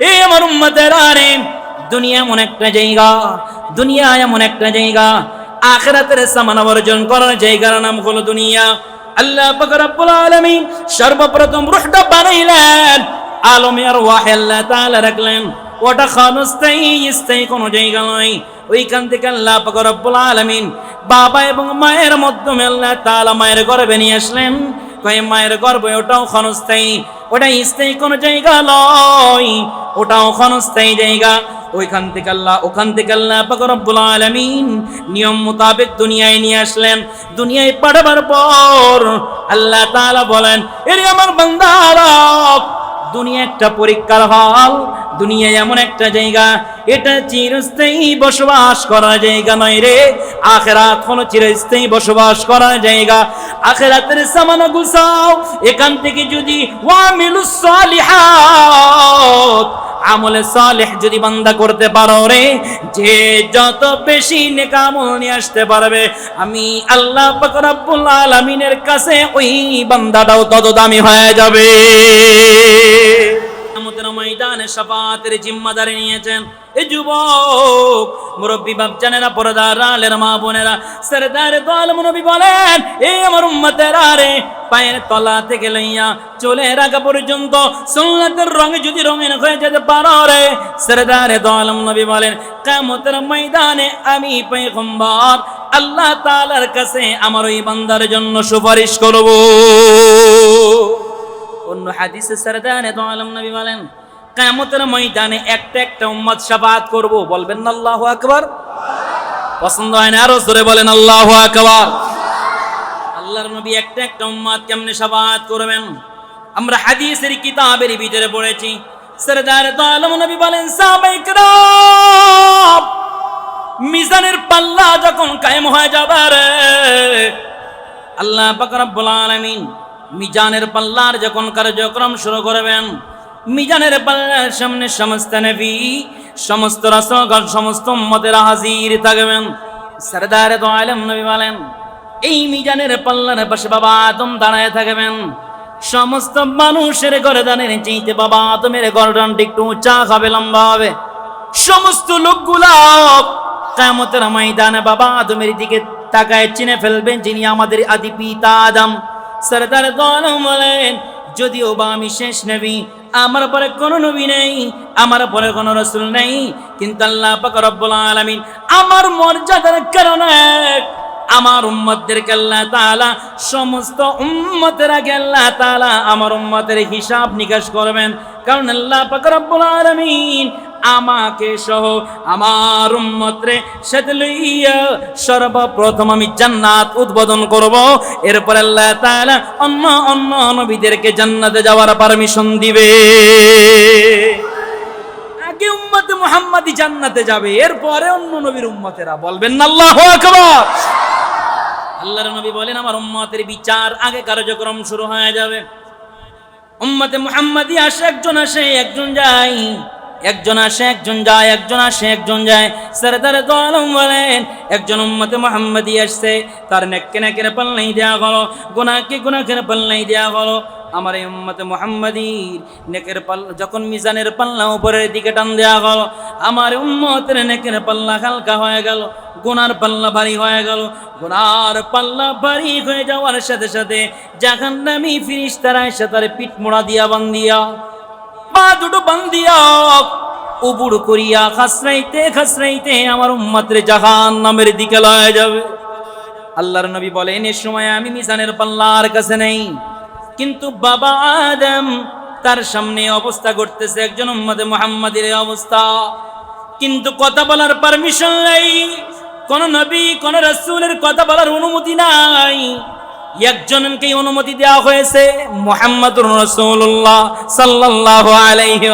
আমার উম্মতের আরে দুনিয়া এমন একটা জায়গা, দুনিয়া এমন একটা জায়গা, আখেরাতের সামান অর্জন করার জায়গার নাম হলো দুনিয়া। আল্লাহ পাক রব্বুল আলামিন সর্বপ্রথম রুহটা বানাইলেন, আলমে আর ওয়াহে আল্লাহ তাআলা রাখলেন। ওটা খানস্তাই স্থায়ী কোনো জায়গা নয়। ওইখান থেকে আল্লাহ পাক রব্বুল আলামিন বাবা এবং মায়ের মাধ্যমে আল্লাহ তাআলা মায়ের গর্ভে নিয়ে আসলেন। কয় মায়ের গর্ভে ওটাও ক্ষণস্থায়ী ওটা স্থায়ী কোন জায়গা নয় ওটাও ক্ষণস্থায়ী জায়গা। ওইখান থেকে আল্লাহ, ওখান থেকে আল্লাহ রব্বুল আলামিন নিয়ম মোতাবেক দুনিয়ায় নিয়ে আসলেন। দুনিয়ায় পাঠাবার পর আল্লাহ তাআলা বলেন, এর আমার বান্দারা দুনিয়া একটা পরীক্ষার হল দুনিয়া এমন একটা জায়গা, এটা চিরস্থায়ী বসবাস করার জায়গা নয় রে। আখেরাত হলো চিরস্থায়ী বসবাস করার জায়গা। আখেরাতের সামানা গুছাও, এখান থেকে যদি ওয়ামিলুস সালিহাত, আমলে সালেহ যদি বান্দা করতে পারো রে, যে যত বেশি নেকামল নিয়ে আসতে পারবে, আমি আল্লাহ রব্বুল আলামিনের কাছে ওই বান্দাটাও তত দামি হয়ে যাবে। কিয়ামতের ময়দানে শাফাতের জিম্মাদারি নিয়েছেন। এ যুবক, মুরব্বী বাপজানেরা, পরদার আলের মা বোনেরা, সরদার দল মুরব্বী বলেন এই আমার উম্মতেরা রে, পায়ের তলা থেকে লইয়া চলে রাখা পর্যন্ত সুন্নাতের রঙে যদি রঙিন হয়ে যেতে পারো রে। সরদার দল নবী বলেন কিয়ামতের ময়দানে আমি পয়গম্বর, আল্লাহ তাআলার কাছে আমার ওই বান্দার জন্য সুপারিশ করব। অন্য হাদিসে সরদারে তো আলম নবী বলেন, কিয়ামতের ময়দানে একটা একটা উম্মত শাফাত করব। বলবেন না আল্লাহু আকবার। পছন্দ হয় না আরও জোরে বলেন, আল্লাহু আকবার। আল্লাহর নবী একটা একটা উম্মত কেমনে শাফাত করবেন? আমরা হাদিসের কিতাবের ভিতরে পড়েছি সরদার তো আলম নবী বলেন সাহাবায়ে কিরাম মিজানের পাল্লা যখন কায়েম হয়ে যাবে আল্লাহ পাক রব্বুল আলামিন মিজানের পাল্লার যখন কার্যক্রম শুরু করবেন, মিজানের পাল্লার সামনে সমস্ত নবী, সমস্ত রাসূলগণ, সমস্ত উম্মতেরা হাজির থাকবেন। সরদারে তো আলম নবী বলেন, এই মিজানের পাল্লার পাশে বাবা আদম দাঁড়ায় থাকবেন। সমস্ত মানুষের ঘরে দানের চাইতে বাবা আদমের গরদানটা একটু উঁচা হবে, লম্বা হবে। সমস্ত লোকগুলা কামতের ময়দানে বাবা আদমের দিকে তাকায় চিনে ফেলবেন, যিনি আমাদের আদি পিতা আদম। সরদার গলম বলেন, যদিও বা আমি শেষ নবী, আমার পরে কোনো নবী নেই, আমার পরে কোনো রসুল নেই, কিন্তু আল্লাহ পাক আলামিন আমার মর্যাদার কারণে আমার উম্মতদেরকে আল্লাহ তাআলা, সমস্ত উম্মতের আগে আল্লাহ আমার উম্মতের হিসাব নিকাশ করবেন। কারণ আল্লাহ পাক আলামিন আমাকে সহ আমার উম্মতরে সাথে লইয়া সর্বপ্রথম আমি জান্নাত উদ্বোধন করব। এরপর আল্লাহ তাআলা অন্য অন্য নবীদেরকে জান্নাতে যাওয়ার পারমিশন দিবে। আগে উম্মতে মুহাম্মাদি জান্নাতে যাবে, এরপরে অন্য নবীর উম্মতেরা। বলবেন আল্লাহু আকবার! আল্লাহর নবী বলেন, আমার উম্মতের বিচার আগে কার্যক্রম শুরু হয়ে যাবে। উম্মতে মুহাম্মাদি আসে, একজন আসে, একজন যায়। একজন আসে, একজন যায়, একজন আসে, একজন যায়। সরদার দলম বলেন, একজন উম্মতে মুহাম্মাদি আসছে, তার নেককে নেকের পাল্লাই দেওয়া হলো, গুনাহকে গুনাহের পাল্লাই দেওয়া হলো। আমার এই উম্মতে মুহাম্মাদির নেকের পাল্লা, যখন মিজানের পাল্লা উপরের দিকে টান দেওয়া হলো, আমার উম্মতের নেকের পাল্লা হালকা হয়ে গেল, গুনার পাল্লা ভারী হয়ে গেল। গুনার পাল্লা ভারী হয়ে যাওয়ার সাথে সাথে যখন নামি ফিরিস তারা এসে তার পিঠ মোড়া দিয়া বান্দিয়া দুটো বান্দিয়া। উবুড় করিয়া খাসরাইতে খাসরাইতে আমার উম্মাত্রে জাহান নামের দিকে লয়ে যাবে। আল্লাহর নবী বলেন, এ সময় আমি মিজানের পাল্লার কাছে নেই। কিন্তু বাবা আদম তার সামনে অবস্থা করতেছে একজন উম্মদে মুহাম্মাদের অবস্থা। কিন্তু কথা বলার পারমিশন নাই। কোন নবী, কোন রাসূলের কথা বলার অনুমতি নাই। একজনকে অনুমতি দেওয়া হয়েছে মোহাম্মদুর রাসূলুল্লাহ সাল্লাল্লাহু আলাইহি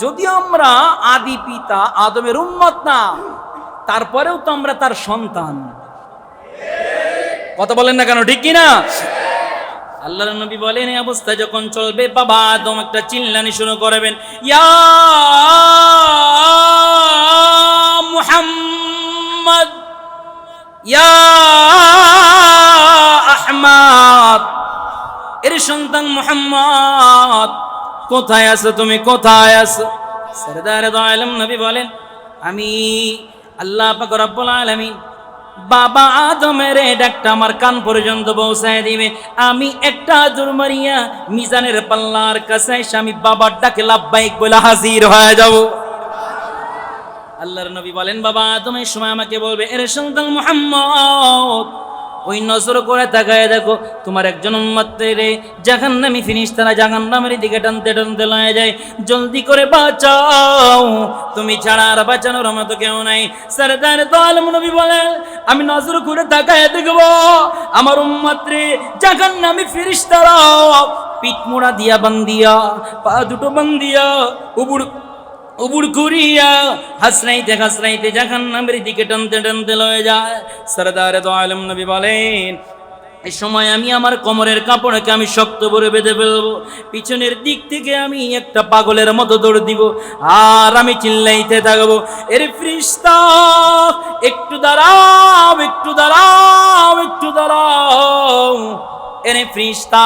যদিও আমরা আদি পিতা, আদমের উম্মত না, তারপরেও তো আমরা তার সন্তান। কথা বলেন না কেন, ঠিক কি না আল্লাহর নবী বলেন এই অবস্থা যখন চলবে, বাবা আদম একটা চিল্লানি শুরু করবেন। ইয়া মুহাম্মদ, ইয়া এর সন্তান মুহাম্মদ। কোথায় আছো তুমি? কোথায় আছো? সরদার আলম নবী বলেন, আমি আল্লাহ পাক রব্বুল আলামিন বাবা আদমের ডাকটা আমার কান পর্যন্ত পৌঁছায় দিবে। আমি একটা জোর মারিয়া মিজানের পাল্লার কাছে আমি বাবার ডাকে লাভবাইক বলে হাজির হয়ে যাব। আল্লাহর নবী বলেন, বাবা এই সময় আমাকে বলবে, এর সন্তান মুহাম্মদ ওই নজর করে তাকায় দেখো, তোমার একজন উম্মতেরে জাহান্নামী ফিরিস্তারা জাহান্নামের দিকে টানতে টানতে লয়ে যায়। জলদি করে বাঁচাও, তুমি ছাড়া আর বাঁচানোর মতো কেউ নাই। সরদার তো আলম নবী বলেন, আমি নজর করে তাকায় দেখব, আমার উম্মতরে জাহান্নামী ফিরিস্তারা পিঠমোড়া দিয়া বান্দিয়া পা দুটো বান্দিয়া উবুড় উবুড় করিয়া হাসনাইতে হাসনাইতে জাহান নামের দিকে টানতে টানতে লয়ে যায়। সরদার তো আলম নবী বলেন এই সময় আমি আমার কোমরের কাপড়কে আমি শক্ত করে বেঁধে ফেলব। পিছনের দিক থেকে আমি একটা পাগলের মতো দৌড় দিব আর আমি চিল্লাইতে থাকব। এর ফ্রিস্তা, একটু দাঁড়াও একটু দাঁড়াও একটু দাঁড়াও। এনে ফ্রিস্তা,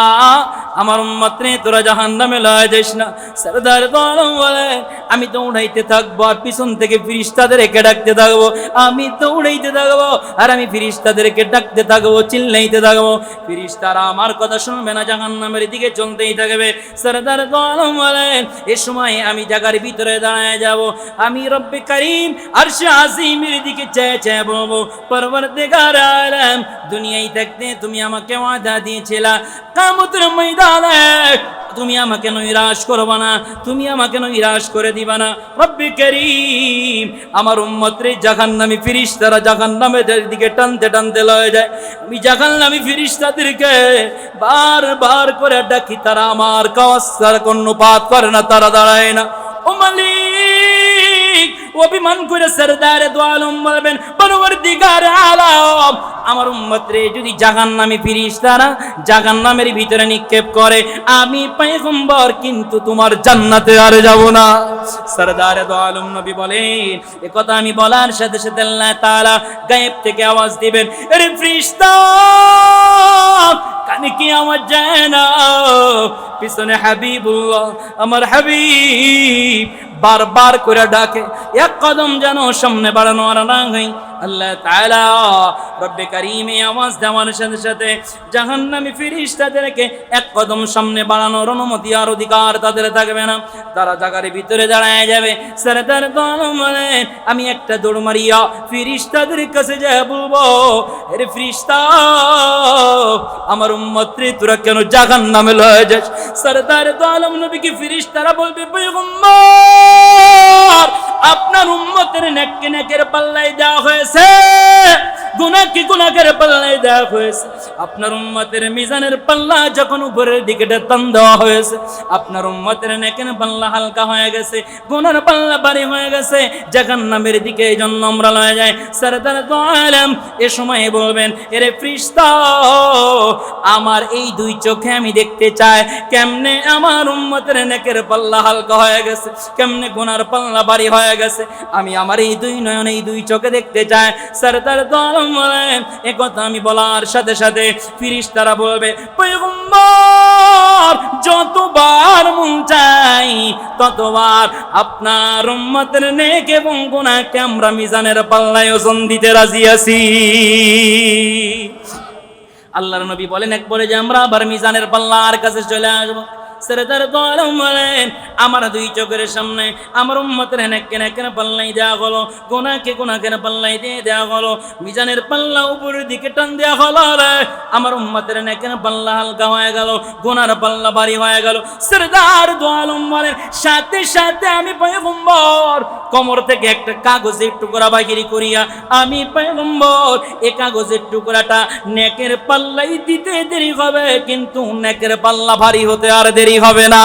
আমার উম্মতরে তোরা জাহান নামে লয় না। সরদার বলে, আমি দৌড়াইতে থাকব, আর পিছন থেকে ফিরিস্তাদের একে ডাকতে থাকব। আমি দৌড়াইতে থাকব, আর আমি ফিরিস্তাদেরকে ডাকতে থাকব, চিল্লাইতে থাকব। ফিরিস্তারা আমার কথা শুনবে না জাহান নামের দিকে চলতেই থাকবে। সরদার দলম বলেন এ সময় আমি জায়গার ভিতরে দাঁড়ায় যাব। আমি রব্বে করিম আর সে আজিমের দিকে চেয়ে চেয়ে বলব, পরবর্তীকার আলম, দুনিয়ায় থাকতে তুমি আমাকে ওয়াদা দিয়েছিলা কামতের ময়দানে, তুমি আমাকে নৈরাশ করবা না, তুমি আমাকে নৈরাশ করে দিবা না। রব্বি করিম, আমার উম্মতরে জাহান্নামী ফিরিস্তারা জাহান্নামের দিকে টানতে টানতে লয়ে যায়। আমি জাহান্নামী ফিরিস্তাদেরকে বার বার করে ডাকি, তারা আমার কাওয়ার কর্ণপাত করে না, তারা দাঁড়ায় না। ও মালিক অভিমান করে সরদারে দোয়ালম বলবেন, পরবর্তীকার আলম, আমার উম্মত রে যদি জাগান নামে ফিরিস তারা জাগান নামের ভিতরে নিক্ষেপ করে, আমি পয়গম্বর কিন্তু তোমার জান্নাতে আর যাব না। সরদারে দোয়ালম নবী বলেন, এ কথা আমি বলার সাথে সাথে আল্লাহ তাআলা গায়েব থেকে আওয়াজ দিবেন আরে ফিরিস্তা, কানে কি আমার যায় না? পিছনে হাবিবুল্লাহ, আমার হাবিব বারবার করে ডাকে, এক কদম যেন সামনে বাড়ানো আর না হয় আল্লাহ তাআলা, রব্বে কারিমে আওয়াজ দেওয়ার সাথে সাথে জাহান্নামী ফিরিস্তাদেরকে এক কদম সামনে বাড়ানোর অনুমতি আর অধিকার তাদের থাকবে না। তারা জাগার ভিতরে দাঁড়ায় যাবে, সরদার দলম বলেন আমি একটা দৌড় মারিয়া ফিরিস্তাদের কাছে যা বলব এর ফিরিস্তা, আমার উম্মত তোরা কেন জাগান নামে লয়ে যাস? সরদার দলম নবীকে ফিরিস্তারা বলবে পয়গম্বর আপনার উম্মতের নেককে নেকের পাল্লাই দেওয়া হয়েছে। গুনাহকে গুনাহের পাল্লায় দেওয়া হয়েছে? আপনার উম্মতের মিজানের পাল্লা যখন উপরের দিকে টান দেওয়া হয়েছে, আপনার উম্মতের নেকের পাল্লা হালকা হয়ে গেছে, গুনার পাল্লা বাড়ি হয়ে গেছে, জাহান্নামের দিকে এই জন্য আমরা লয়ে যায় সরদার তো আলম এ সময় বলবেন, এরে ফ্রিস্তা, আমার এই দুই চোখে আমি দেখতে চাই, কেমনে আমার উম্মতের নেকের পাল্লা হালকা হয়ে গেছে, কেমনে গুনার পাল্লা বাড়ি হয়ে গেছে, আমি আমার এই দুই নয়ন, এই দুই চোখে দেখতে চাই। সরদার তো আলম বলেন, এ কথা আমি বলার সাথে সাথে তারা বলবে যতবার মন চাই, ততবার আপনার উম্মতের নেক এবং গুনাহকে আমরা মিজানের পাল্লায় ওজন দিতে রাজি আছি। আল্লাহর নবী বলেন, একবারে যে আমরা আবার মিজানের পাল্লার কাছে চলে আসব। সরদার দলম বলেন, আমার দুই চোখের সামনে আমার উম্মতের হেনেকে নেকের পাল্লাই দেওয়া হলো গোনাকে গোনাকের পাল্লাই দিয়ে দেওয়া হলো, মিজানের পাল্লা উপরের দিকে টান দেওয়া হলো রে, আমার উম্মতের নেকের পাল্লা হালকা হয়ে গেল গোনার পাল্লা ভারী হয়ে গেল। সরদার দোয়ালম বলেন, সাথে সাথে আমি পয়গম্বর, কোমর থেকে একটা কাগজের টুকরা বাহিরি করিয়া আমি পয়গম্বর, এ কাগজের টুকরাটা নেকের পাল্লাই দিতে দেরি হবে, কিন্তু নেকের পাল্লা ভারী হতে আর দেরি হবে না।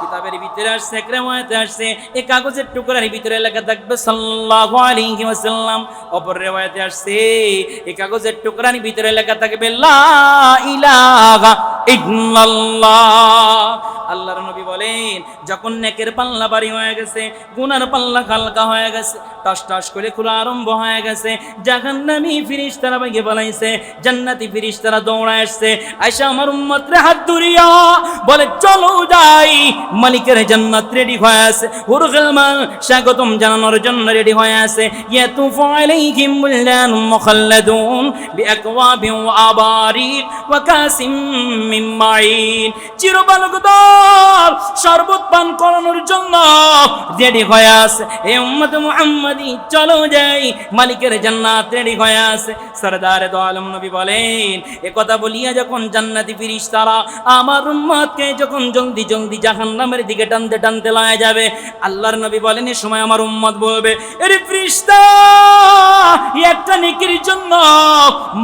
কিতাবের ভিতরে আসছে এক রেওয়ায়তে আসছে এই কাগজের টুকরার ভিতরে লেখা থাকবে সাল্লাহ আলাইহি ওয়াসাল্লাম। অপর রেওয়ায়তে আসছে এই কাগজের টুকরার ভিতরে লেখা থাকবে, লা ইলাহা আল্লাহর নবী বলেন, যখন নেকের পাল্লা বাড়ি হয়ে গেছে, গুনার পাল্লা হালকা হয়ে গেছে টস টস করে খোলা আরম্ভ হয়ে গেছে, জাহান্নামী ফিরিস্তারা ভেঙে বলাইছে জান্নাতি ফিরিস্তারা দৌড়ায় আসছে আমার হাত ধরিয়া বলে, চলো যাই, মালিকের জান্নাত রেডি হয়ে আছে হুরগলমান স্বাগতম জানানোর জন্য রেডি হয়ে আছে, ইয়াতুফু আলাইহিম বুলদান মুখাল্লাদুন বিআকওয়াবিন ওয়া আবারিক ওয়া কাসিম মাইন। চিরবালকদল শরবত পান করানোর জন্য রেডি হয়ে এ চলো যাই। মালিকের জান্নাত রেডি হয়ে সরদার নবী বলেন, এ কথা বলিয়া যখন জান্নাতি আমার যখন জলদি জলদি জাহান্নামের দিকে টানতে টানতে লয়ে যাবে, আল্লাহর নবী বলেন, এ সময় আমার উম্মত বলবে, এরে ফিরিস্তা, একটা নেকির জন্য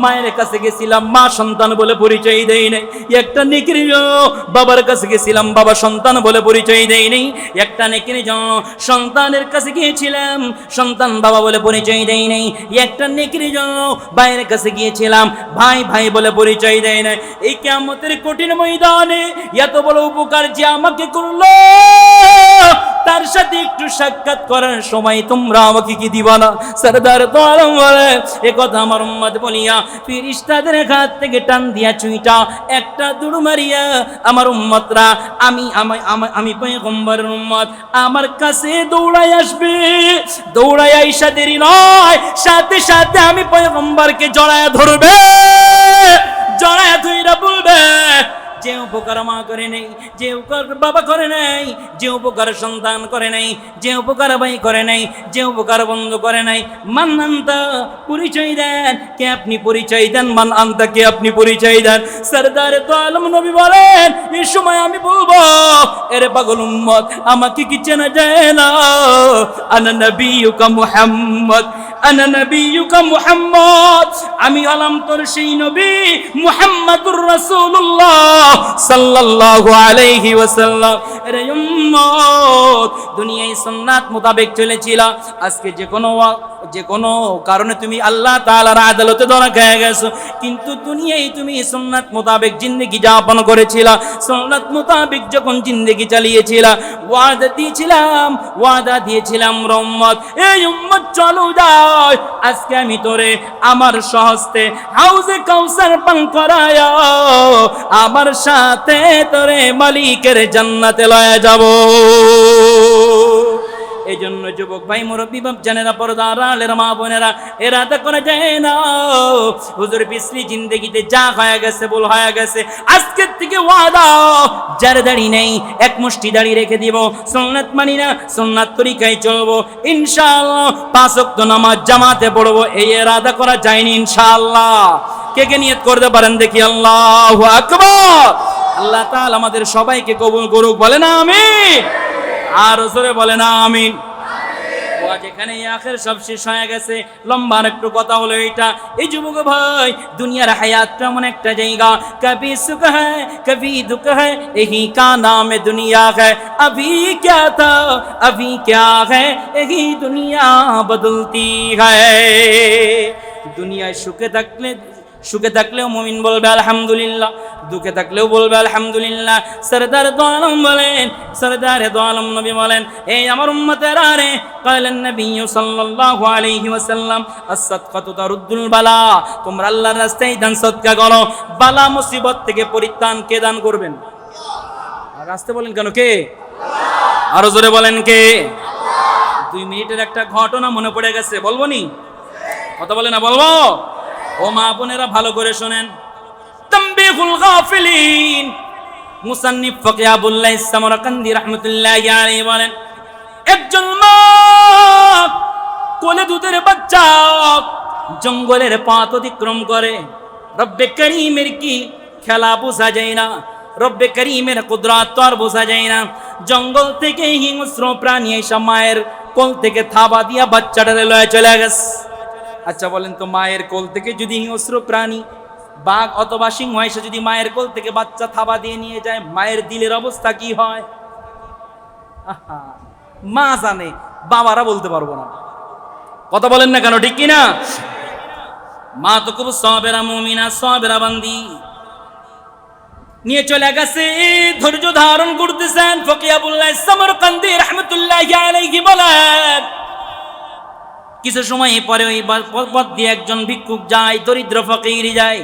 মায়ের কাছে গেছিলাম, মা সন্তান বলে পরিচয় দেই নাই। একটা নেকির বাবার কাছে গেছিলাম, বাবা সন্তান বলে পরিচয় দেয়নি। একটা নেকির সন্তানের কাছে গিয়েছিলাম, সন্তান বাবা বলে পরিচয় দেয়নি। একটা নেকির ভাইয়ের কাছে গিয়েছিলাম, ভাই ভাই বলে পরিচয় দেয় না এই কেমতের কঠিন ময়দানে এত বড় উপকার যে আমাকে করল। তার সাথে একটু সাক্ষাৎ করার সময় তোমরা আমাকে কি দিবা না? সরদার তো বলে, এ কথা আমার উম্মত বলিয়া ফিরিস্তাদের হাত থেকে টান দিয়া চুইটা, একটা দূর মারিয়া, আমার আমি, আমি- আমি পয়গম্বরের উম্মত, আমার কাছে দৌড়াই আসবে। দৌড়াই আইসা দেরি নয়, সাথে সাথে আমি পয়গম্বরকে জড়ায় ধরবে, জড়ায় ধইরা বলবে যে উপকার মা করে নেই, যে উপকার বাবা করে নাই, যে উপকার সন্তান করে নাই, যে উপকার ভাই করে নাই, যে উপকার বন্ধু করে নাই মান আন্তা পরিচয় দেন, কে আপনি পরিচয় দেন মান আন্তা কে আপনি পরিচয় দেন? সরদার তো আলম নবী বলেন এই সময় আমি বলব, এরে পাগল উম্মত, আমাকে কি চেনা যায় না? আনা নবিয়ুকা মুহাম্মদ। মুহাম্মদ। আমি হলাম তোর সেই নবী মুহাম্মাদুর রাসূলুল্লাহ সাল্লাল্লাহু আলাইহি ওয়াসাল্লাম। এরে উম্মত, দুনিয়ায় সুন্নাত মোতাবেক চলেছিল। আজকে যে কোনো যে কোনো কারণে তুমি আল্লাহ তাআলার আদালতে ধরা খেয়ে গেছো। কিন্তু দুনিয়ায় তুমি সুন্নাত মোতাবেক জিন্দগি যাপন করেছিল। সুন্নাত মোতাবেক যখন জিন্দগি চালিয়েছিল, ওয়াদা দিয়েছিলাম ওয়াদা দিয়েছিলাম রহমত। এই উম্মত, চলো আজকে আমি তোরে আমার সহস্তে হাউজে কাউসার পান করায় আমার সাথে তোরে মালিকের জান্নাতে লয়ে যাব। এই জন্য যুবক ভাই, মুরব্বী জানেরা পর্দা আড়ালের মা বোনেরা, এরা তো করে যায় না। হুজুর, পিছলি জিন্দগিতে যা হয়ে গেছে বল হয়ে গেছে। আজকের থেকে ওয়াদা, যার দাড়ি নেই, এক মুষ্টি দাড়ি রেখে দিব। সুন্নাত মানি না, সুন্নাত তরিকায় চলবো। ইনশাআল্লাহ, পাঁচ ওয়াক্ত নামাজ জামাতে পড়ব, এই এরাদা করা যায়নি ইনশাআল্লাহ। কে কে নিয়ত করতে পারেন দেখি? আল্লাহ আকবার! আল্লাহ তাআলা আমাদের সবাইকে কবুল করুক, বলে না আমিন আর জোরে বলে না আমিন ও আজ এখানে আখের সব শেষ হয়ে গেছে লম্বা আর একটু কথা হলো এটা এই যুবক ভাই দুনিয়ার হায়াতটা এমন একটা জায়গা কবি সুখ হ্যায় কবি দুঃখ হ্যায় यही का नाम दुनिया है अभी क्या था अभी क्या है यही दुनिया बदलती है দুনিয়ায় সুখে থাকলে সুখে থাকলেও মুমিন বলবে, আলহামদুলিল্লাহ। দুঃখে থাকলেও বলবে, আলহামদুলিল্লাহ। সরদার আলম বলেন, সরদার দোয়ালম নবী বলেন, এই আমার উম্মতের আরে? কালেন নবী সাল্লাল্লাহু আলাইহি ওয়াসাল্লাম as-সাদকাতু তারুদ্দুল বালা। তোমরা আল্লাহর রাস্তায় দান সদকা করো। বালা মুসিবত থেকে পরিত্রাণ কে দান করবেন? আর রাস্তে বলেন কেন কে? আরও জোরে বলেন কে? দুই মিনিটের একটা ঘটনা মনে পড়ে গেছে, বলব নি? কথা বলে না, বলব? ও মা বোনেরা, ভালো করে শোনেন। তাম্বিহুল গাফিলিন। মুসান্নিফ ফকি আবুল্লাহ সামরাকান্দি রাহমাতুল্লাহি আলাইহি বলেন, একজন মা কোলে দুধের বাচ্চা জঙ্গলের পথ অতিক্রম করে। রব্বে করিমের কি খেলা বোঝা যায় না। রব্বে করিমের কুদরাত তো আর বোঝা যায় না। জঙ্গল থেকে হিংস্র প্রাণী এসব মায়ের কোল থেকে থাবা দিয়া বাচ্চাটারে লয়ে চলে গেছে। আচ্ছা বলেন তো, মায়ের কোল থেকে যদি হিংস্র প্রাণী, বাঘ অথবা সিংহ এসে যদি মায়ের কোল থেকে বাচ্চা থাবা দিয়ে নিয়ে যায়, মায়ের দিলের অবস্থা কি হয়? মা জানে, বাবারা বলতে পারব না। কথা বলেন না কেন, ঠিক কিনা? মা তো খুব সবেরা মুমিনা সবেরা বান্দি। নিয়ে চলে গেছে, ধৈর্য ধারণ করতেছেন ফকিয়াবুল্লাহ সমরকান্দি রহমতুল্লাহ আলাইহি বলেন। কিছু সময় পরে ওই পথ দিয়ে একজন ভিক্ষুক যায়, দরিদ্র ফকির যায়।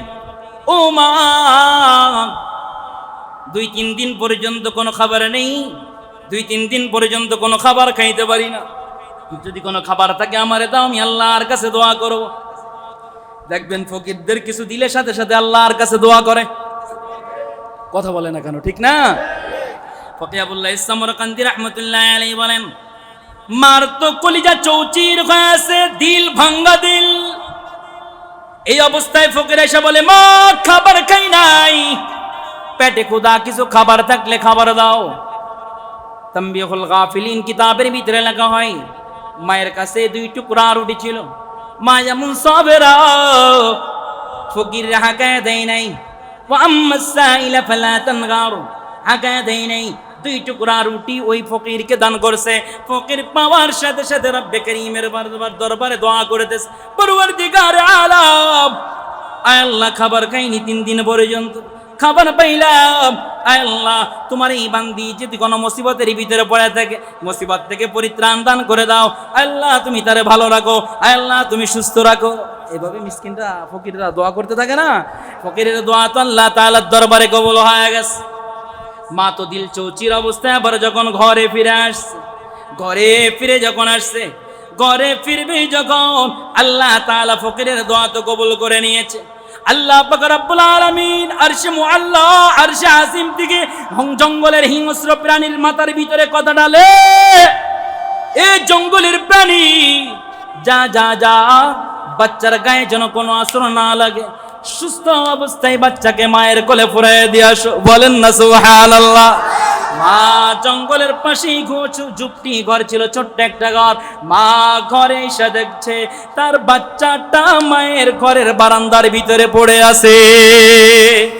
ও মা, দুই তিন দিন পর্যন্ত কোনো খাবার নেই, দুই তিন দিন পর্যন্ত কোনো খাবার খাইতে পারি না। যদি কোনো খাবার থাকে আমারে দাও, আমি আল্লাহর কাছে দোয়া করব। দেখবেন ফকিরদের কিছু দিলে সাথে সাথে আল্লাহর কাছে দোয়া করে। কথা বলে না কেন, ঠিক না? ফকিয়াবুল্লাহ ইসলামর কান্দি রহমতুল্লাহ আলাই বলেন মার তো কলিজা চৌচির হয়ে দিল ভাঙ্গা দিল। এই অবস্থায় ফকির এসে বলে, মা, খাবার খাই নাই। পেটে ক্ষুদা কিছু খাবার থাকলে খাবার দাও। তাম্বিহুল গাফিলিন কিতাবের ভিতরে লেখা হয়, মায়ের কাছে দুই টুকরা রুটি ছিল। মা যেমন সবেরা ফকির হাকায় দেয় নাই। ও আম্মাসাইলা ফালা তানগারু, হাকায় দেয় নাই। দুই টুকরা রুটি ওই ফকিরকে দান করছে। ফকির পাওয়ার সাথে সাথে রব্বে করিমের দরবার দোয়া করতেছে। পরওয়ারদিগার আলাম, আয় আল্লাহ, খাবার খাইনি তিন দিন পর্যন্ত। খাবার পাইলাম আল্লাহ, তোমার এই বান্দি যদি কোনো মুসিবতের ভিতরে পড়ে থাকে, মুসিবত থেকে পরিত্রাণ দান করে দাও। আল্লাহ, তুমি তারে ভালো রাখো। আয় আল্লাহ, তুমি সুস্থ রাখো। এভাবে মিসকিনরা, ফকিররা দোয়া করতে থাকে না? ফকিরের দোয়া তো আল্লাহ তাআলার দরবারে কবল হয়ে গেছে। মা তো দিল চৌচির অবস্থায় আবার যখন ঘরে ফিরে আসছে, ঘরে ফিরে যখন আসছে, ঘরে ফিরবে যখন আল্লাহ তালা ফকিরের দোয়া তো কবুল করে নিয়েছে। আল্লাহ রব্বুল আলামিন আরশে মুআল্লা, আরশে আসিম থেকে জঙ্গলের হিংস্র প্রাণীর মাথার ভিতরে কথা ডালে এই জঙ্গলের প্রাণী, যা যা যা, বাচ্চার গায়ে যেন কোনো আসর না লাগে। সুস্থ অবস্থায় বাচ্চাকে মায়ের কোলে ফুরাই দিয়ে বলেন না, সুবহানাল্লাহ। মা জঙ্গলের পাশেই ঝুপটি ঘর ছিল, ছোট্ট একটা ঘর। মা ঘরে এসে দেখছে, তার বাচ্চাটা মায়ের ঘরের বারান্দার ভিতরে পড়ে আছে।